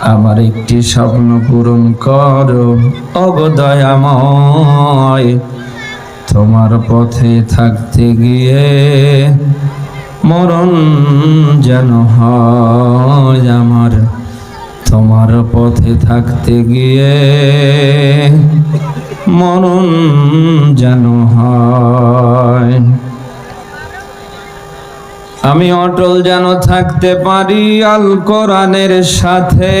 আমার একটি স্বপ্ন পূরণ করো। অগদয়াময় তোমার পথে থাকতে গিয়ে মরণ যেন হয় আমার। তোমার পথে থাকতে গিয়ে মরণ যেন হয়। আমি অটল যেন থাকতে পারি আল কোরআনের সাথে।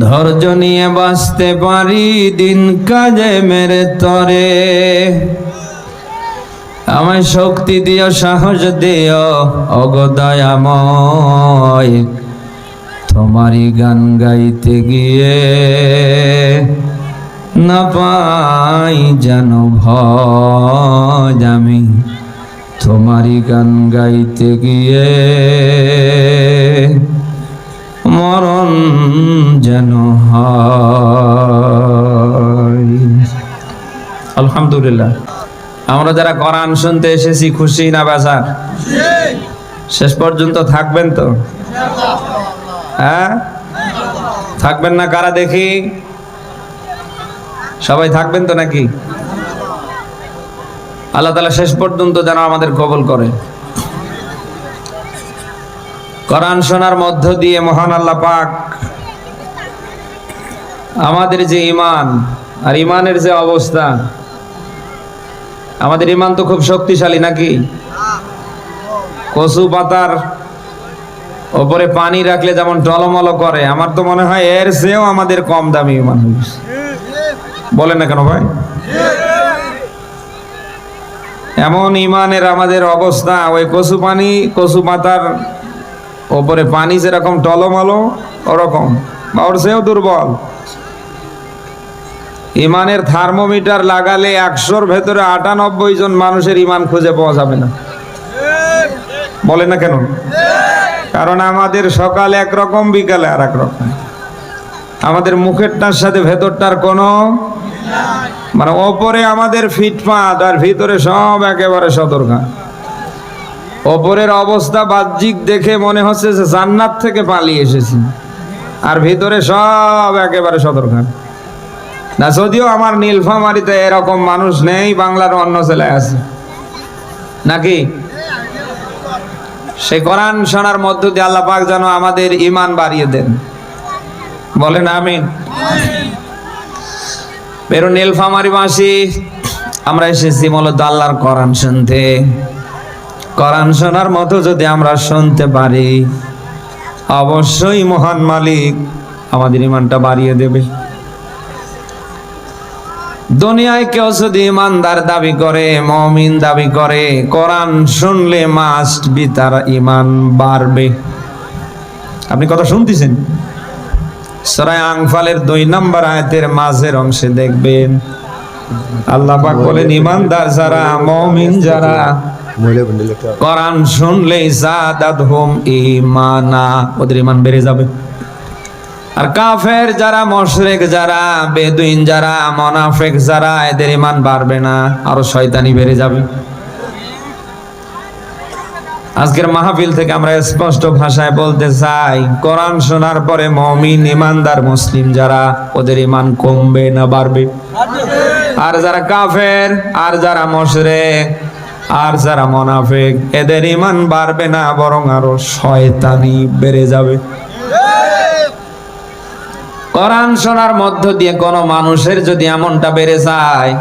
ধৈর্য নিয়ে বাঁচতে পারি দিন কাজে মেরে তরে। আমায় শক্তি দিও, সাহস দিও অগদয়াময় তোমারই গান গাইতে গিয়ে না পাই যেন ভয় আমি। তোমারই গান গাইতে গিয়ে মরণ যেন আলহামদুলিল্লাহ। আমরা যারা কোরআন শুনতে এসেছি, খুশি না বাজার? শেষ পর্যন্ত থাকবেন তো? হ্যাঁ? থাকবেন না কারা দেখি? সবাই থাকবেন তো নাকি? আল্লাহ তালা শেষ পর্যন্ত যেন আমাদের কবল করে। কোরআন শোনার মধ্য দিয়ে মহান আল্লাহ পাক আমাদের যে ইমান আর ইমানের যে অবস্থা, আমাদের ইমান তো খুব শক্তিশালী নাকি? কচু পাতার ওপরে পানি রাখলে যেমন টলমল করে, আমার তো মনে হয় এর চেয়েও আমাদের কম দামি ইমান বলেন না কেন ভাই? এমন ইমানের আমাদের অবস্থা, ওই কচু পানি, কচু পাতার ওপরে পানি যেরকম টলমলো, ওরকম, বা ওর চেয়েও দুর্বল। ইমানের থার্মোমিটার লাগালে একশোর ভেতরে আটানব্বই জন মানুষের ইমান খুঁজে পাওয়া যাবে না। বলে না কেন? কারণ আমাদের সকালে একরকম, বিকালে আর এক রকম। আমাদের মুখেরটার সাথে ভেতরটার কোনো মানে ওপরে আমাদের ফিটপাত আর ভিতরে সব একেবারে সতর্কা। ওপরের অবস্থা বাহ্যিক দেখে মনে হচ্ছে যে জান্নাত থেকে পালিয়ে এসেছি। আর ভিতরে সব একেবারে সতর্কা। না, যদিও আমার নীলফামারিতে এরকম মানুষ নেই, বাংলার অন্য জেলায় আছে। নাকি? সে কোরআন শোনার মধ্য দিয়ে আল্লাহ পাক যেন আমাদের ইমান বাড়িয়ে দেন। বলেন আমিন। বেরো নীলফামারি মাসি, আমরা এসেছি মূলত আল্লাহর কোরআন শুনতে। কোরআন শোনার মতো যদি আমরা শুনতে পারি, অবশ্যই মহান মালিক আমাদের ইমানটা বাড়িয়ে দেবে। দুনিয়ায় কেউ যদি ইমানদার দাবি করে, মমিন দাবি করে, কোরআন শুনলে মাস্ট বি তার ইমান বাড়বে। আপনি কথা শুনতেছেন? সরাই আংফালের দুই নম্বর আয়াতের মাঝের অংশে দেখবেন, আল্লাহ পাক বলেন, ইমানদার যারা, মমিন যারা, কোরআন শুনলে জাদাত হোম ইমানা ওদের ইমান বেড়ে যাবে। আর কাফের যারা, মশরেক যারা, বেদুইন যারা, মনাফেক যারা, এদের ইমান বাড়বে না, আরও শয়তানি বেড়ে যাবে। আজকের মাহফিল থেকে আমরা স্পষ্ট ভাষায় বলতে চাই, কোরআন শোনার পরে মমিন, ইমানদার মুসলিম যারা, ওদের ইমান কমবে না বাড়বে। আর যারা কাফের, আর যারা মশরেক, আর যারা মনাফেক, এদের ইমান বাড়বে না, বরং আরও শয়তানি বেড়ে যাবে। কোরআন শোনার মধ্য দিয়ে কোনো মানুষের যদি এমনটা বেড়ে যায়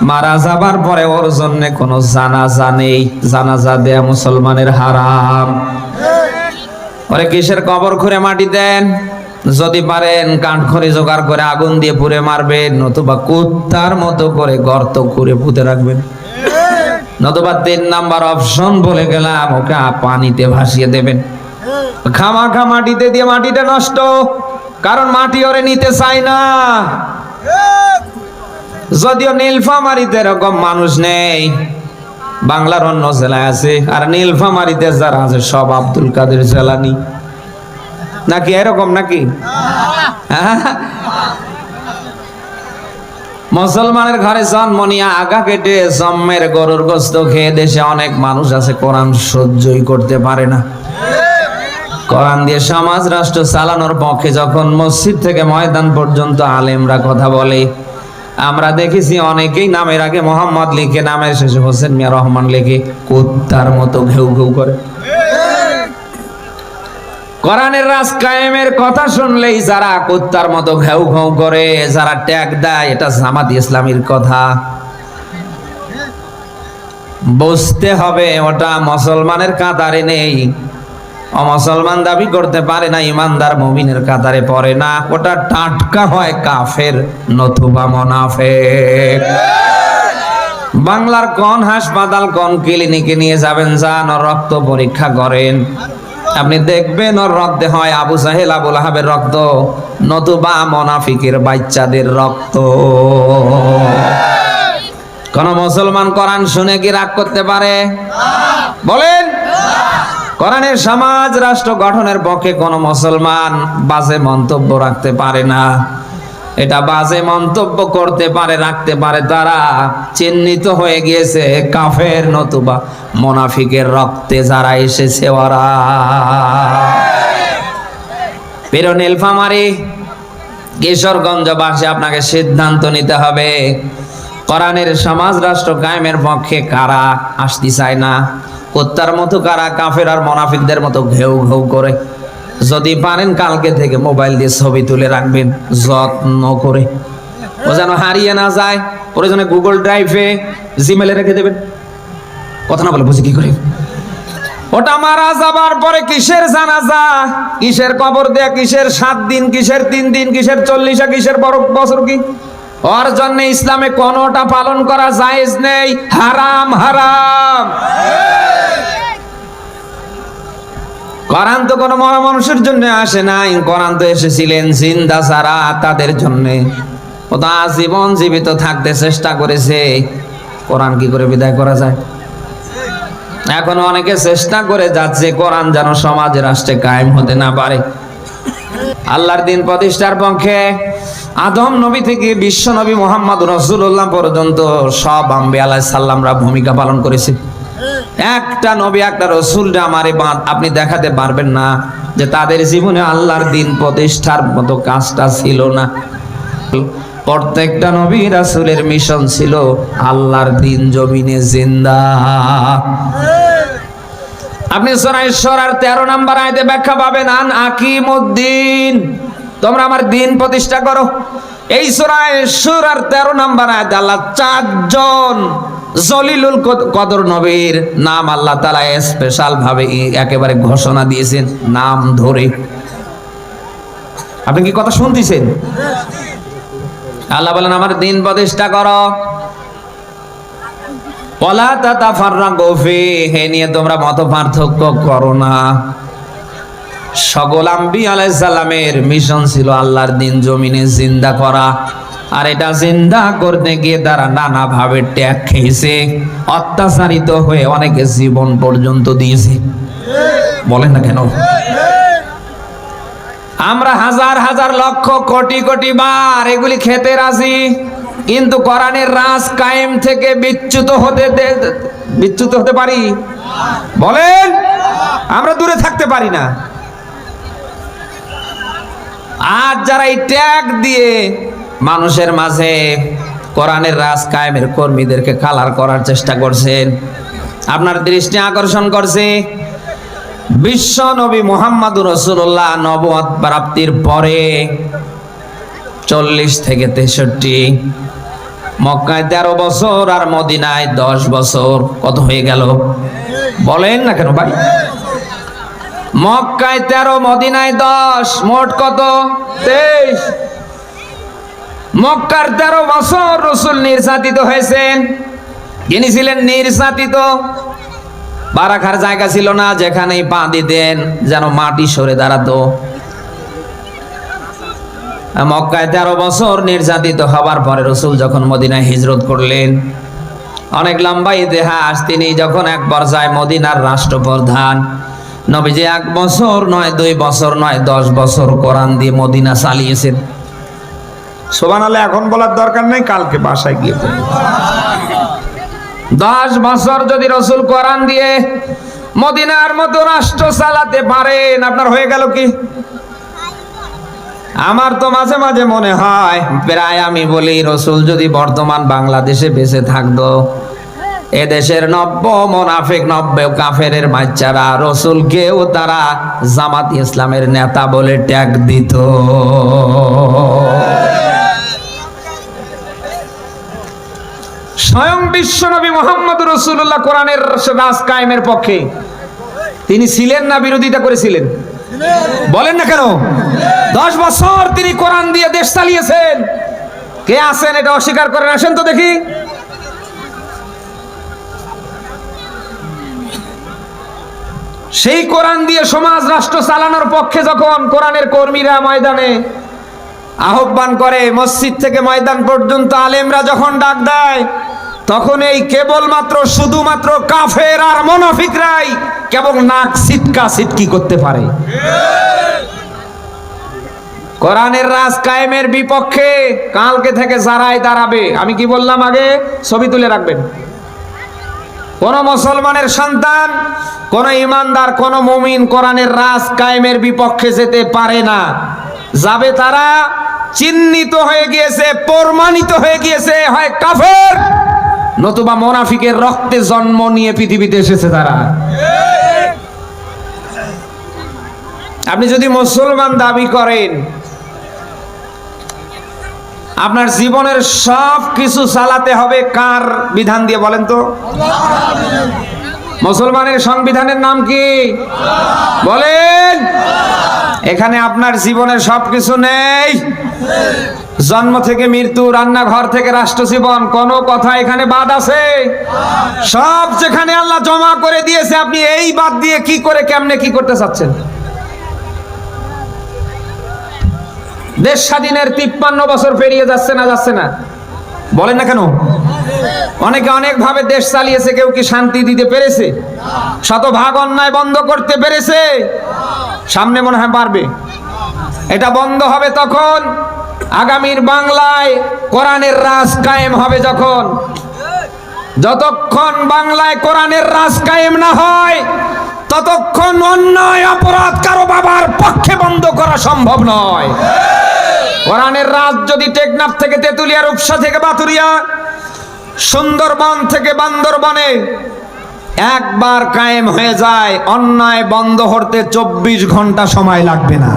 মারা যাবার পরে ওর জন্য কোনো জানাজা নেই। জানাজা দেয়া মুসলমানের হারাম। ওরে কিসের কবর খুঁড়ে মাটি দেন? যদি পারেন কাঠ খড়ি জোগাড় করে আগুন দিয়ে পুড়ে মারবেন, নতুবা কুত্তার মতো করে গর্ত খুঁড়ে পুঁতে রাখবেন। নতুবা তিন নাম্বার অপশন বলে গেলাম, ওকে পানিতে ভাসিয়ে দেবেন। খামা খা মাটিতে দিয়ে মাটিটা নষ্ট, কারণ মাটি ওরে নিতে চায় না। যদিও নীলফামারিতে এরকম মানুষ নেই, বাংলার অন্য জেলায় আছে, আর নীলফামারিতে যারা আছে সব আব্দুল কাদের জেলানি। নাকি এরকম নাকি? হ্যাঁ? মুসলমানের ঘরে জন্ম নিয়ে আগা কেটে জম্মের গরুর গোস্ত খেয়ে দেশে অনেক মানুষ আছে, কোরআন সহ্যই করতে পারে না। কোরআন দিয়ে সমাজ, রাষ্ট্র চালানোর পক্ষে যখন মসজিদ থেকে ময়দান পর্যন্ত আলেমরা কথা বলে আমরা দেখেছি অনেকেই নামের আগে মোহাম্মদ লিখে, নামের শেষে হোসেন মিয়া রহমান লিখে কুত্তার মতো ঘেউ ঘেউ করে। কোরআনের রাজ কায়েমের কথা শুনলেই যারা কুত্তার মতো ঘেউ ঘেউ করে, যারা ট্যাগ দেয়, এটা জামাত ইসলামীর কথা। বুঝতে হবে ওটা মুসলমানের কাতারে নেই। অমুসলমান দাবি করতে পারে না, ইমানদার মুমিনের কাতারে পড়ে না। ওটা টাটকা হয় কাফের, নতুবা মনাফেক। বাংলার কোন হাসপাতাল, কোন ক্লিনিকে নিয়ে যাবেন? যান, ওর রক্ত পরীক্ষা করেন। আপনি দেখবেন ওর রক্তে হয় আবু সাহেল আবুল আহাবের রক্ত, নতুবা মনাফিকের বাচ্চাদের রক্ত। কোন মুসলমান কোরআন শুনে কি রাগ করতে পারে? বলেন। কোরআনের সমাজ, রাষ্ট্র গঠনের পক্ষে কোন মুসলমান বাজে মন্তব্য রাখতে পারে না। এটা বাজে মন্তব্য করতে পারে, রাখতে পারে। তারা চিহ্নিত হয়ে গিয়েছে কাফের নতুবা মোনাফিকের রক্তে যারা এসেছে ওরা। প্রিয় নীলফামারি, কিশোরগঞ্জবাসী, আপনাকে সিদ্ধান্ত নিতে হবে। কোরআনের সমাজ রাষ্ট্র কায়েমের পক্ষে কারা আসতে চায় না? কুত্তার মতো কারা কাফের আর মোনাফিকদের মতো ঘেউ ঘেউ করে? যদি পারেন কালকে থেকে মোবাইল দিয়ে ছবি তুলে রাখবেন, যত্ন করে। ও যেন হারিয়ে না যায়, প্রয়োজনে গুগল ড্রাইভে জিমেলে রেখে দেবেন। কথা না বলে বুঝি কি করে? ওটা মারা যাবার পরে কিসের জানাজা? কিসের কবর দেয়া, কিসের সাত দিন, কিসের তিন দিন, কিসের চল্লিশা, কিসের বড় বছর কি? ওর জন্য ইসলামে কোনোটা পালন করা জায়েজ নেই। হারাম হারাম। কোরআন তো কোনো মানুষের জন্য আসে নাই। কোরআন তো এসেছিলেন জিন্দা সারা তাদের জন্য। ও তো আজীবন জীবিত থাকতে চেষ্টা করেছে। কোরআন কি করে বিদায় করা যায়? এখন অনেকে চেষ্টা করে যাচ্ছে কোরআন যেন সমাজ রাষ্ট্রে কায়েম হতে না পারে। আল্লাহর দিন প্রতিষ্ঠার পক্ষে আদম নবী থেকে বিশ্ব নবী মোহাম্মদ রসুল্লাহ পর্যন্ত সব আম্বে আলাহ সাল্লামরা ভূমিকা পালন করেছে। একটা নবী, একটা রসুল আমারে বাঁধ, আপনি দেখাতে পারবেন না যে তাদের জীবনে আল্লাহর দিন প্রতিষ্ঠার মতো কাজটা ছিল না। প্রত্যেকটা নবী রাসুলের মিশন ছিল আল্লাহর দিন জমিনে জিন্দা। আপনি সরাইশ্বর আর তেরো নাম্বার আয়তে ব্যাখ্যা পাবেন, আন আকিমুদ্দিন। তোমরা আমার দিন প্রতিষ্ঠা করো। এই সরাইশ্বর আর তেরো নাম্বার আয়তে আল্লাহ চারজন জলিলুল কদর নবীর নাম আল্লাহ তালা স্পেশাল ভাবে একেবারে ঘোষণা দিয়েছেন, নাম ধরে। আপনি কি কথা শুনতেছেন? আল্লাহ বলেন, আমার দিন প্রতিষ্ঠা করো। ওলা তাতা ফাররা গফি হে নিয়ে তোমরা মত পার্থক্য করো না। সকল আম্বি আলাইসাল্লামের মিশন ছিল আল্লাহর দিন জমিনে জিন্দা করা। আর এটা জিন্দা করতে গিয়ে তারা নানা ভাবে ট্যাগ খেয়েছে, অত্যাচারিত হয়ে অনেকে জীবন পর্যন্ত দিয়েছে। বলেন না কেন? আমরা হাজার হাজার লক্ষ কোটি কোটি বার এগুলি খেতে রাজি, কিন্তু কোরআনের রাজ কায়েম থেকে বিচ্যুত হতে বিচ্যুত হতে পারি? বলেন, আমরা দূরে থাকতে পারি না। আজ যারা এই ট্যাগ দিয়ে মানুষের মাঝে কোরআনের রাজ কায়েমের কর্মীদেরকে কালার করার চেষ্টা করছেন, আপনার দৃষ্টি আকর্ষণ করছে, বিশ্ব নবী মোহাম্মদ রসুল্লাহ নবদ প্রাপ্তির পরে চল্লিশ থেকে তেষট্টি, মক্কায় তেরো বছর আর মদিনায় দশ বছর, কত হয়ে গেল? বলেন না কেন ভাই? মক্কায় তেরো, মদিনায় দশ, মোট কত? তেইশ। মক্কার তেরো বছর রসুল নির্যাতিত হয়েছেন। যিনি ছিলেন নির্যাতিত। পা রাখার জায়গা ছিল না, যেখানেই পা দিতেন, যেন মাটি সরে দাঁড়াতো। মক্কায় তেরো বছর নির্যাতিত হবার পরে রসুল যখন মদিনায় হিজরত করলেন, অনেক লম্বা ইতিহাস, তিনি যখন এক পর্যায়ে মদিনার রাষ্ট্রপ্রধান নবীজি এক বছর নয় দুই বছর নয় দশ বছর কোরআন দিয়ে মদিনা চালিয়েছেন সোবান আলে এখন বলার দরকার নেই কালকে বাসায় গিয়ে। দশ বছর যদি রসুল কোরআন দিয়ে মদিনার মতো রাষ্ট্র চালাতে পারেন আপনার হয়ে গেল কি আমার তো মাঝে মাঝে মনে হয় প্রায় আমি বলি রসুল যদি বর্তমান বাংলাদেশে বেঁচে থাকতো এদেশের নব্য মোনাফিক, নব্য কাফেরের বাচ্চারা রসুলকেও তারা জামাত ইসলামের নেতা বলে ট্যাগ দিত। স্বয়ং বিশ্বনবী মোহাম্মদ রসুল্লাহ কোরআনের রাজ কায়েমের পক্ষে। তিনি ছিলেন না, বিরোধিতা করেছিলেন? বলেন না কেন? দশ বছর তিনি কোরআন দিয়ে দেশ চালিয়েছেন। কে আছেন এটা অস্বীকার করেন? আসেন তো দেখি। সেই কোরআন দিয়ে সমাজ রাষ্ট্র চালানোর পক্ষে যখন কোরআনের কর্মীরা ময়দানে আহ্বান করে, মসজিদ থেকে ময়দান পর্যন্ত আলেমরা যখন ডাক দেয়, তখন এই কেবলমাত্র, শুধুমাত্র কাফের আর মনাফিকরাই কেবল নাক সিটকা সিটকি করতে পারে। কোরআনের রাজ কায়েমের বিপক্ষে কালকে থেকে যারাই দাঁড়াবে, আমি কি বললাম আগে? ছবি তুলে রাখবেন। কোন মুসলমানের সন্তান, কোন ইমানদার, কোন মুমিন কোরআনের রাজ কায়েমের বিপক্ষে যেতে পারে না। যাবে তারা, চিহ্নিত হয়ে গিয়েছে, প্রমাণিত হয়ে গিয়েছে, হয় কাফের নতুবা মোনাফিকের রক্তে জন্ম নিয়ে পৃথিবীতে এসেছে তারা। আপনি যদি মুসলমান দাবি করেন আপনার জীবনের সব কিছু চালাতে হবে কার বিধান দিয়ে বলেন তো? মুসলমানের সংবিধানের নাম কি? বলেন। এখানে আপনার জীবনের সব কিছু নেই। জন্ম থেকে মৃত্যু, রান্নাঘর থেকে রাষ্ট্র জীবন কোন কথা এখানে বাদ আছে? সব যেখানে আল্লাহ জমা করে দিয়েছে, আপনি এই বাদ দিয়ে কি করে, কেমনে কি করতে চাচ্ছেন? দেশ স্বাধীনের তিপ্পান্ন বছর পেরিয়ে যাচ্ছে না যাচ্ছে না। বলেন না কেন? অনেকে অনেক ভাবে দেশ চালিয়েছে, কেউ কি শান্তি দিতে পেরেছে? শতভাগ অন্যায় বন্ধ করতে পেরেছে। সামনে মনে হয় পারবে। এটা বন্ধ হবে তখন আগামীর বাংলায় কোরআনের রাজ কায়েম হবে যখন। যতক্ষণ বাংলায় কোরআনের রাজ কায়েম না হয়, ততক্ষণ অন্যায় অপরাধ কারও বাবার পক্ষে বন্ধ করা সম্ভব নয়। কোরআনের রাত যদি টেকনাফ থেকে তেতুলিয়া, রূপসা থেকে বাতুরিয়া, সুন্দরবন থেকে বান্দরবনে একবার কায়েম হয়ে যায়, অন্যায় বন্ধ হতে চব্বিশ ঘণ্টা সময় লাগবে না।